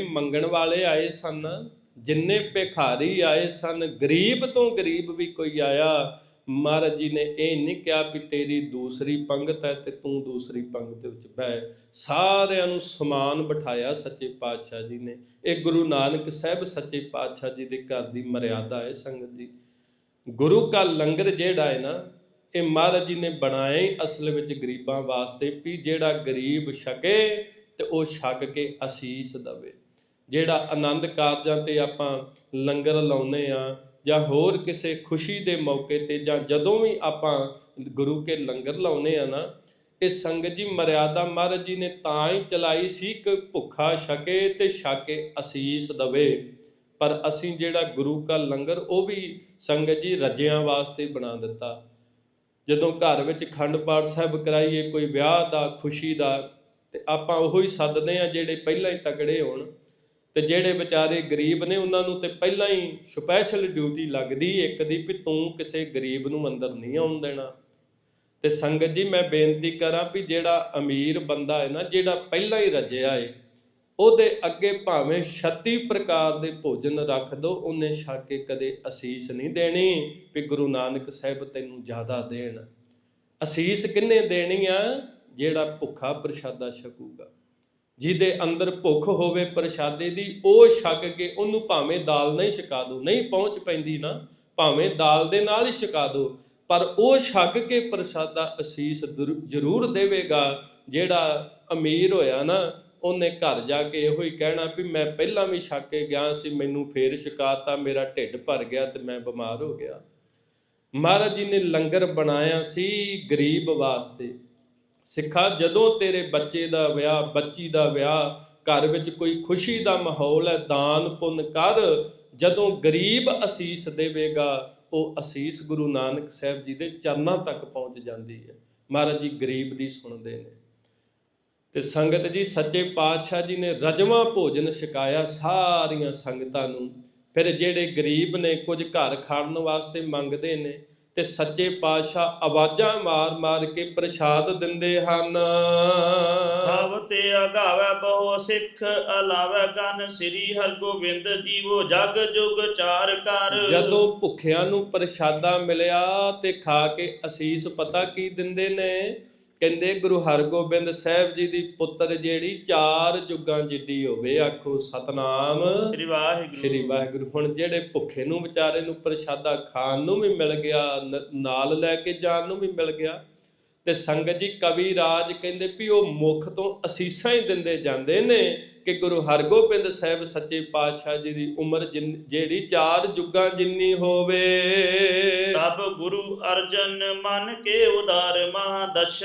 ਮੰਗਣ ਵਾਲੇ ਆਏ ਸਨ, ਜਿੰਨੇ ਭਿਖਾਰੀ ਆਏ ਸਨ, ਗਰੀਬ ਤੋਂ ਗਰੀਬ ਵੀ ਕੋਈ ਆਇਆ। ਮਹਾਰਾਜ ਜੀ ਨੇ ਇਹ ਨਹੀਂ ਕਿਹਾ ਵੀ ਤੇਰੀ ਦੂਸਰੀ ਪੰਗਤ ਹੈ ਤੇ ਤੂੰ ਦੂਸਰੀ ਪੰਗਤ ਵਿੱਚ ਬਹਿ। ਸਾਰਿਆਂ ਨੂੰ ਸਮਾਨ ਬਿਠਾਇਆ ਸੱਚੇ ਪਾਤਸ਼ਾਹ ਜੀ ਨੇ। ਇਹ ਗੁਰੂ ਨਾਨਕ ਸਾਹਿਬ ਸੱਚੇ ਪਾਤਸ਼ਾਹ ਜੀ ਦੇ ਘਰ ਦੀ ਮਰਿਆਦਾ ਹੈ ਸੰਗਤ ਜੀ। ਗੁਰੂ ਕਾ ਲੰਗਰ ਜਿਹੜਾ ਹੈ ਨਾ, ਇਹ ਮਹਾਰਾਜ ਜੀ ਨੇ ਬਣਾਏ ਅਸਲ ਵਿੱਚ ਗਰੀਬਾਂ ਵਾਸਤੇ ਵੀ ਜਿਹੜਾ ਗਰੀਬ ਛਕੇ ਤੇ ਉਹ ਛਕ ਕੇ ਅਸੀਸ ਦਵੇ। ਜਿਹੜਾ ਆਨੰਦ ਕਾਰਜਾਂ ਤੇ ਆਪਾਂ ਲੰਗਰ ਲਾਉਨੇ ਆ ਜਾਂ ਹੋਰ ਕਿਸੇ ਖੁਸ਼ੀ ਦੇ ਮੌਕੇ ਤੇ ਜਾਂ ਜਦੋਂ ਵੀ ਆਪਾਂ ਗੁਰੂ ਕੇ ਲੰਗਰ ਲਾਉਨੇ ਆ ਨਾ, ਇਹ ਸੰਗਤ ਜੀ ਮਰਿਆਦਾ ਮਹਾਰਾਜ ਜੀ ਨੇ ਤਾਂ ਹੀ ਚਲਾਈ ਸੀ ਕਿ ਭੁੱਖਾ ਛਕੇ ਤੇ ਛਕੇ ਅਸੀਸ ਦਵੇ। ਪਰ ਅਸੀਂ ਜਿਹੜਾ ਗੁਰੂ ਕਾ ਲੰਗਰ ਉਹ ਵੀ ਸੰਗਤ ਜੀ ਰੱਜਿਆਂ ਵਾਸਤੇ ਬਣਾ ਦਿੱਤਾ। ਜਦੋਂ ਘਰ ਵਿੱਚ ਖੰਡ ਪਾਠ ਸਾਹਿਬ ਕਰਾਈਏ, ਕੋਈ ਵਿਆਹ ਦਾ, ਖੁਸ਼ੀ ਦਾ, ਤੇ ਆਪਾਂ ਉਹੋ ਹੀ ਸੱਦਦੇ ਆ ਜਿਹੜੇ ਪਹਿਲਾਂ ਹੀ ਤਕੜੇ ਹੋਣ। ਤੇ ਜਿਹੜੇ ਵਿਚਾਰੇ ਗਰੀਬ ਨੇ ਉਹਨਾਂ ਨੂੰ ਤੇ ਪਹਿਲਾਂ ਹੀ ਸਪੈਸ਼ਲ ਡਿਊਟੀ ਲੱਗਦੀ ਇੱਕ ਦੀ ਵੀ ਤੂੰ ਕਿਸੇ ਗਰੀਬ ਨੂੰ ਅੰਦਰ ਨਹੀਂ ਆਉਣ ਦੇਣਾ। ਤੇ ਸੰਗਤ ਜੀ, ਮੈਂ ਬੇਨਤੀ ਕਰਾਂ ਵੀ ਜਿਹੜਾ ਅਮੀਰ ਬੰਦਾ ਹੈ ਨਾ, ਜਿਹੜਾ ਪਹਿਲਾਂ ਹੀ ਰੱਜਿਆ ਏ, ਉਹਦੇ ਅੱਗੇ ਭਾਵੇਂ 36 ਪ੍ਰਕਾਰ ਦੇ ਭੋਜਨ ਰੱਖ ਦੋ, ਉਹਨੇ ਛਕ ਕੇ ਕਦੇ ਅਸੀਸ ਨਹੀਂ ਦੇਣੀ ਵੀ ਗੁਰੂ ਨਾਨਕ ਸਾਹਿਬ ਤੈਨੂੰ ਜ਼ਿਆਦਾ ਦੇਣ। ਅਸੀਸ ਕਿੰਨੇ ਦੇਣੀ ਆ? ਜਿਹੜਾ ਭੁੱਖਾ ਪ੍ਰਸ਼ਾਦਾ ਛਕੂਗਾ। ਜਿਹਦੇ ਅੰਦਰ ਭੁੱਖ ਹੋਵੇ, ਪ੍ਰਸ਼ਾਦੇ ਦੀ, ਉਹ ਛਕ ਕੇ ਉਹਨੂੰ ਭਾਵੇਂ ਦਾਲ ਨਹੀਂ ਛਕਾ ਦੋ, ਨਹੀਂ ਪਹੁੰਚ ਪੈਂਦੀ ਨਾ, ਭਾਵੇਂ ਦਾਲ ਦੇ ਨਾਲ ਹੀ ਛਕਾ ਦੋ, ਪਰ ਉਹ ਛਕ ਕੇ ਪ੍ਰਸ਼ਾਦਾ ਅਸੀਸ ਜ਼ਰੂਰ ਦੇਵੇਗਾ। ਜਿਹੜਾ ਅਮੀਰ ਹੋਇਆ ਨਾ, ਉਹਨੇ ਘਰ ਜਾ ਕੇ ਇਹੋ ਹੀ ਕਹਿਣਾ ਵੀ ਮੈਂ ਪਹਿਲਾਂ ਵੀ ਛਕ ਕੇ ਗਿਆ ਸੀ, ਮੈਨੂੰ ਫੇਰ ਸ਼ਿਕਾਇਤਾਂ ਮੇਰਾ ਢਿੱਡ ਭਰ ਗਿਆ ਤੇ ਮੈਂ ਬਿਮਾਰ ਹੋ ਗਿਆ। ਮਹਾਰਾਜ ਜੀ ਨੇ ਲੰਗਰ ਬਣਾਇਆ ਸੀ ਗਰੀਬ ਵਾਸਤੇ। ਸਿੱਖਾ, ਜਦੋਂ ਤੇਰੇ ਬੱਚੇ ਦਾ ਵਿਆਹ, ਬੱਚੀ ਦਾ ਵਿਆਹ, ਘਰ ਵਿੱਚ ਕੋਈ ਖੁਸ਼ੀ ਦਾ ਮਾਹੌਲ ਹੈ, ਦਾਨ ਪੁੰਨ ਕਰ। ਜਦੋਂ ਗਰੀਬ ਅਸੀਸ ਦੇਵੇਗਾ, ਉਹ ਅਸੀਸ ਗੁਰੂ ਨਾਨਕ ਸਾਹਿਬ ਜੀ ਦੇ ਚਰਨਾਂ ਤੱਕ ਪਹੁੰਚ ਜਾਂਦੀ ਹੈ। ਮਹਾਰਾਜ ਜੀ ਗਰੀਬ ਦੀ ਸੁਣਦੇ ਨੇ। ਤੇ ਸੰਗਤ ਜੀ, ਸੱਚੇ ਪਾਤਸ਼ਾਹ ਜੀ ਨੇ ਰਜਵਾਂ ਭੋਜਨ ਛਕਾਇਆ ਸਾਰੀਆਂ ਸੰਗਤਾਂ ਨੂੰ। ਫਿਰ ਜਿਹੜੇ ਗਰੀਬ ਨੇ ਕੁਝ ਘਰ ਖਾਣ ਵਾਸਤੇ ਮੰਗਦੇ ਨੇ ਤੇ ਸੱਚੇ ਪਾਤਸ਼ਾਹ ਆਵਾਜ਼ਾਂ ਮਾਰ-ਮਾਰ ਕੇ ਪ੍ਰਸ਼ਾਦ ਦਿੰਦੇ ਹਨ। ਹਵ ਤੇ ਅਗਾਵੈ ਬਹੁ ਸਿੱਖ ਅਲਾਵੈ ਗਨ ਸ੍ਰੀ ਹਰਗੋਬਿੰਦ ਜੀਵੋ ਜਗ ਜੁਗ ਚਾਰ ਕਰ ਜਦੋਂ ਭੁੱਖਿਆਂ ਨੂੰ ਪ੍ਰਸ਼ਾਦਾ ਮਿਲਿਆ ਤੇ ਖਾ ਕੇ ਅਸੀਸ ਪਤਾ ਕੀ ਦਿੰਦੇ ਨੇ? ਕਹਿੰਦੇ ਗੁਰੂ ਹਰਗੋਬਿੰਦ ਸਾਹਿਬ ਜੀ ਦੀ ਪੁੱਤਰ ਜਿਹੜੀ ਚਾਰ ਜੁਗਾਂ ਜਿੱਡੀ ਹੋਵੇ ਆਖੋ ਸਤਨਾਮ ਸ੍ਰੀ ਵਾਹਿਗੁਰੂ। ਸ੍ਰੀ ਵਾਹਿਗੁਰੂ। ਹੁਣ ਜਿਹੜੇ ਭੁੱਖੇ ਨੂੰ ਵਿਚਾਰੇ ਨੂੰ ਪ੍ਰਸ਼ਾਦਾ ਖਾਣ ਨੂੰ ਵੀ ਮਿਲ ਗਿਆ ਨਾਲ ਲੈ ਕੇ ਜਾਣ ਨੂੰ ਵੀ ਮਿਲ ਗਿਆ ਤੇ ਸੰਗਤ ਜੀ ਕਵੀ ਰਾਜ ਕਹਿੰਦੇ ਵੀ ਉਹ ਮੁਖ ਤੋਂ ਅਸੀਸਾਂ ਹੀ ਦਿੰਦੇ ਜਾਂਦੇ ਨੇ ਕਿ ਗੁਰੂ ਹਰਗੋਬਿੰਦ ਸਾਹਿਬ ਸੱਚੇ ਪਾਤਸ਼ਾਹ ਜੀ ਦੀ ਉਮਰ ਜਿਹੜੀ ਚਾਰ ਜੁਗਾਂ ਜਿੰਨੀ ਹੋਵੇ। ਤਬ ਗੁਰੂ ਅਰਜਨ ਮਨ ਕੇ ਉਦਾਰ ਮਹਾਦਸ਼